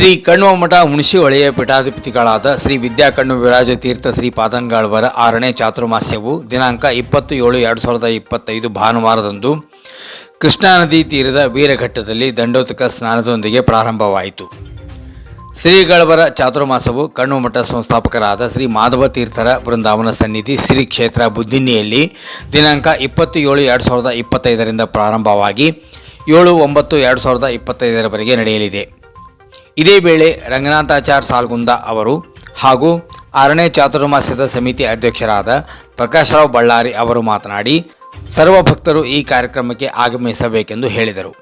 ಶ್ರೀ ಕಣ್ವಮಠ ಹುಣಸಿ ಹೊಳೆಯ ಪೀಠಾಧಿಪತಿಗಳಾದ ಶ್ರೀ ವಿದ್ಯಾಕಣ್ಣು ವಿರಾಜ ತೀರ್ಥ ಶ್ರೀ ಪಾದಂಗಾಳ್ವರ ಆರನೇ ಚಾತುರ್ಮಾಸ್ಯವು ದಿನಾಂಕ ಇಪ್ಪತ್ತು ಏಳು ಎರಡು ಸಾವಿರದ ಇಪ್ಪತ್ತೈದು ಭಾನುವಾರದಂದು ಕೃಷ್ಣಾ ನದಿ ತೀರದ ವೀರಘಟ್ಟದಲ್ಲಿ ದಂಡೋತಕ ಸ್ನಾನದೊಂದಿಗೆ ಪ್ರಾರಂಭವಾಯಿತು. ಶ್ರೀಗಳವರ ಚಾತುರ್ಮಾಸವು ಕಣ್ಣುಮಠ ಸಂಸ್ಥಾಪಕರಾದ ಶ್ರೀ ಮಾಧವ ತೀರ್ಥರ ಬೃಂದಾವನ ಸನ್ನಿಧಿ ಶ್ರೀ ಕ್ಷೇತ್ರ ಬುದ್ಧಿನಿಯಲ್ಲಿ ದಿನಾಂಕ ಇಪ್ಪತ್ತು ಏಳು ಎರಡು ಸಾವಿರದ ಇಪ್ಪತ್ತೈದರಿಂದ ಪ್ರಾರಂಭವಾಗಿ ಏಳು ಒಂಬತ್ತು ಎರಡು ಸಾವಿರದ ಇಪ್ಪತ್ತೈದರವರೆಗೆ ನಡೆಯಲಿದೆ. ಇದೇ ವೇಳೆ ರಂಗನಾಥಾಚಾರ್ ಸಾಲ್ಗುಂದ ಅವರು ಹಾಗೂ ಆರನೇ ಚಾತುರ್ಮಾಸ್ಯದ ಸಮಿತಿ ಅಧ್ಯಕ್ಷರಾದ ಪ್ರಕಾಶರಾವ್ ಬಳ್ಳಾರಿ ಅವರು ಮಾತನಾಡಿ, ಸರ್ವ ಭಕ್ತರು ಈ ಕಾರ್ಯಕ್ರಮಕ್ಕೆ ಆಗಮಿಸಬೇಕೆಂದು ಹೇಳಿದರು.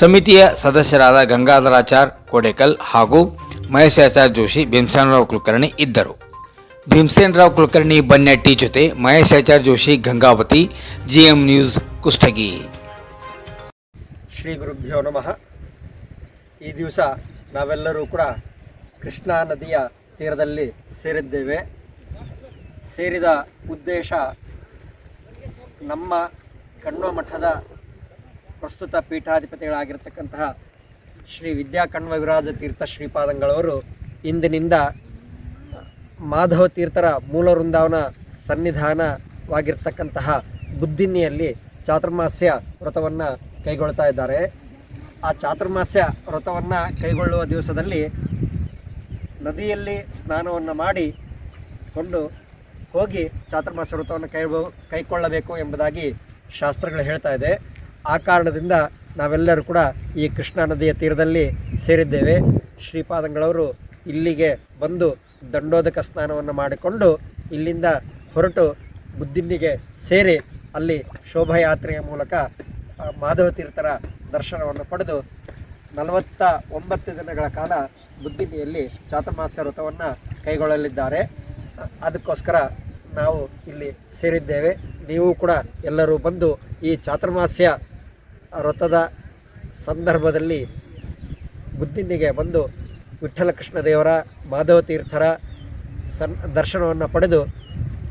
ಸಮಿತಿಯ ಸದಸ್ಯರಾದ ಗಂಗಾಧರಾಚಾರ್ ಕೋಡೇಕಲ್ ಹಾಗೂ ಮಹೇಶಾಚಾರ್ ಜೋಶಿ, ಭೀಮಸೇನರಾವ್ ಕುಲಕರ್ಣಿ ಇದ್ದರು. ಭೀಮಸೇನರಾವ್ ಕುಲಕರ್ಣಿ, ಬನ್ನೆಟ್ಟಿ ಜೊತೆ ಮಹೇಶಾಚಾರ್ ಜೋಶಿ, ಗಂಗಾವತಿ, ಜಿಎಂ ನ್ಯೂಸ್, ಕುಷ್ಟಗಿ. ಶ್ರೀ ಗುರುಭ್ಯೋ ನಮಃ. ಈ ದಿವಸ ನಾವೆಲ್ಲರೂ ಕೂಡ ಕೃಷ್ಣಾ ನದಿಯ ತೀರದಲ್ಲಿ ಸೇರಿದ್ದೇವೆ. ಸೇರಿದ ಉದ್ದೇಶ ನಮ್ಮ ಕಣ್ವ ಮಠದ ಪ್ರಸ್ತುತ ಪೀಠಾಧಿಪತಿಗಳಾಗಿರ್ತಕ್ಕಂತಹ ಶ್ರೀ ವಿದ್ಯಾ ಕಣ್ವ ವಿರಾಜ ತೀರ್ಥ ಶ್ರೀಪಾದಂಗಳವರು ಇಂದಿನಿಂದ ಮಾಧವ ತೀರ್ಥರ ಮೂಲ ವೃಂದಾವನ ಸನ್ನಿಧಾನವಾಗಿರ್ತಕ್ಕಂತಹ ಬುದ್ಧಿನಿಯಲ್ಲಿ ಚಾತುರ್ಮಾಸ್ಯ ವ್ರತವನ್ನು ಕೈಗೊಳ್ತಾ ಇದ್ದಾರೆ. ಆ ಚಾತುರ್ಮಾಸ್ಯ ವ್ರತವನ್ನು ಕೈಗೊಳ್ಳುವ ದಿವಸದಲ್ಲಿ ನದಿಯಲ್ಲಿ ಸ್ನಾನವನ್ನು ಮಾಡಿ ಕೊಂಡು ಹೋಗಿ ಚಾತುರ್ಮಾಸ್ಯ ವ್ರತವನ್ನು ಕೈ ಕೈಕೊಳ್ಳಬೇಕು ಎಂಬುದಾಗಿ ಶಾಸ್ತ್ರಗಳು ಹೇಳ್ತಾ ಇದೆ. ಆ ಕಾರಣದಿಂದ ನಾವೆಲ್ಲರೂ ಕೂಡ ಈ ಕೃಷ್ಣಾ ನದಿಯ ತೀರದಲ್ಲಿ ಸೇರಿದ್ದೇವೆ. ಶ್ರೀಪಾದಂಗಳವರು ಇಲ್ಲಿಗೆ ಬಂದು ದಂಡೋದಕ ಸ್ನಾನವನ್ನು ಮಾಡಿಕೊಂಡು ಇಲ್ಲಿಂದ ಹೊರಟು ಬುದ್ಧಿನ್ನಿಗೆ ಸೇರಿ ಅಲ್ಲಿ ಶೋಭಾಯಾತ್ರೆಯ ಮೂಲಕ ಮಾಧವ ತೀರ್ಥರ ದರ್ಶನವನ್ನು ಪಡೆದು ನಲವತ್ತ ಒಂಬತ್ತು ದಿನಗಳ ಕಾಲ ಬುದ್ಧಿನಿಯಲ್ಲಿ ಚಾತುರ್ಮಾಸ್ಯ ವ್ರತವನ್ನು ಕೈಗೊಳ್ಳಲಿದ್ದಾರೆ. ಅದಕ್ಕೋಸ್ಕರ ನಾವು ಇಲ್ಲಿ ಸೇರಿದ್ದೇವೆ. ನೀವು ಕೂಡ ಎಲ್ಲರೂ ಬಂದು ಈ ಚಾತುರ್ಮಾಸ್ಯ ವ್ರತದ ಸಂದರ್ಭದಲ್ಲಿ ಬುದ್ಧಿನಿಗೆ ಬಂದು ಕೃಷ್ಣ ದೇವರ, ಮಾಧವ ತೀರ್ಥರ ಸನ್, ದರ್ಶನವನ್ನು ಪಡೆದು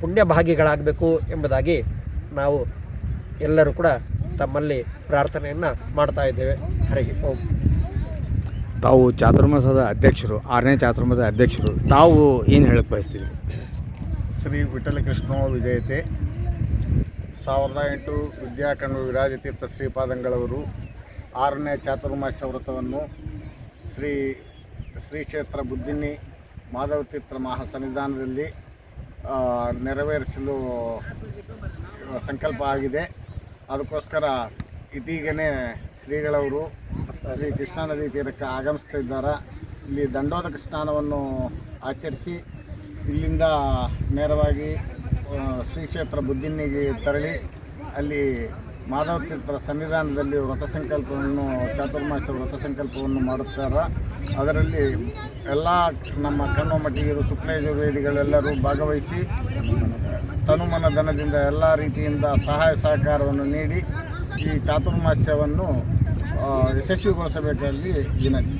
ಪುಣ್ಯಭಾಗಿಗಳಾಗಬೇಕು ಎಂಬುದಾಗಿ ನಾವು ಎಲ್ಲರೂ ಕೂಡ ತಮ್ಮಲ್ಲಿ ಪ್ರಾರ್ಥನೆಯನ್ನು ಮಾಡ್ತಾ ಇದ್ದೇವೆ. ಹರಿ ಓಂ. ತಾವು ಚಾತುರ್ಮಾಸದ ಅಧ್ಯಕ್ಷರು ಆರನೇ ಚಾತುರ್ಮಾಸದ ಅಧ್ಯಕ್ಷರು ತಾವು ಏನು ಹೇಳಕ್ಕೆ ಬಯಸ್ತೀರಿ? ಶ್ರೀ ವಿಠಲ ಕೃಷ್ಣ ವಿಜಯತೆ. ಸಾವಿರದ ಎಂಟು ವಿದ್ಯಾಕಣ್ಣು ವಿರಾಜತೀರ್ಥ ಶ್ರೀಪಾದಂಗಳವರು ಆರನೇ ಚಾತುರ್ಮಾಸ ವ್ರತವನ್ನು ಶ್ರೀ ಶ್ರೀ ಕ್ಷೇತ್ರ ಬುದ್ಧಿನಿ ಮಾಧವತೀರ್ಥ ಮಹಾಸನ್ನಿಧಾನದಲ್ಲಿ ನೆರವೇರಿಸಲು ಸಂಕಲ್ಪ ಆಗಿದೆ. ಅದಕ್ಕೋಸ್ಕರ ಇದೀಗನೇ ಶ್ರೀಗಳವರು ಶ್ರೀ ಕೃಷ್ಣಾ ನದಿ ತೀರಕ್ಕೆ ಆಗಮಿಸ್ತಿದ್ದಾರೆ ಇಲ್ಲಿ ದಂಡೋದಕ ಸ್ನಾನವನ್ನು ಆಚರಿಸಿ ಇಲ್ಲಿಂದ ನೇರವಾಗಿ ಶ್ರೀ ಕ್ಷೇತ್ರ ಬುದ್ಧಿನಿಗೆ ತೆರಳಿ ಅಲ್ಲಿ ಮಾಧವ ತೀರ್ಥರ ಸನ್ನಿಧಾನದಲ್ಲಿ ವ್ರತ ಸಂಕಲ್ಪವನ್ನು ಚಾತುರ್ಮಾಸ ವ್ರತ ಸಂಕಲ್ಪವನ್ನು ಮಾಡುತ್ತಾರೆ. ಅದರಲ್ಲಿ ಎಲ್ಲ ನಮ್ಮ ಕಣ್ಣು ಮಟ್ಟಿಗಿರು ಶುಕ್ಲಯಜುರ್ವೇದಿಗಳೆಲ್ಲರೂ ಭಾಗವಹಿಸಿ ತನುಮನ ಧನದಿಂದ ಎಲ್ಲ ರೀತಿಯಿಂದ ಸಹಾಯ ಸಹಕಾರವನ್ನು ನೀಡಿ ಈ ಚಾತುರ್ಮಾಸ್ಯವನ್ನು ಯಶಸ್ವಿಗೊಳಿಸಬೇಕಲ್ಲಿ ವಿನಂತಿ.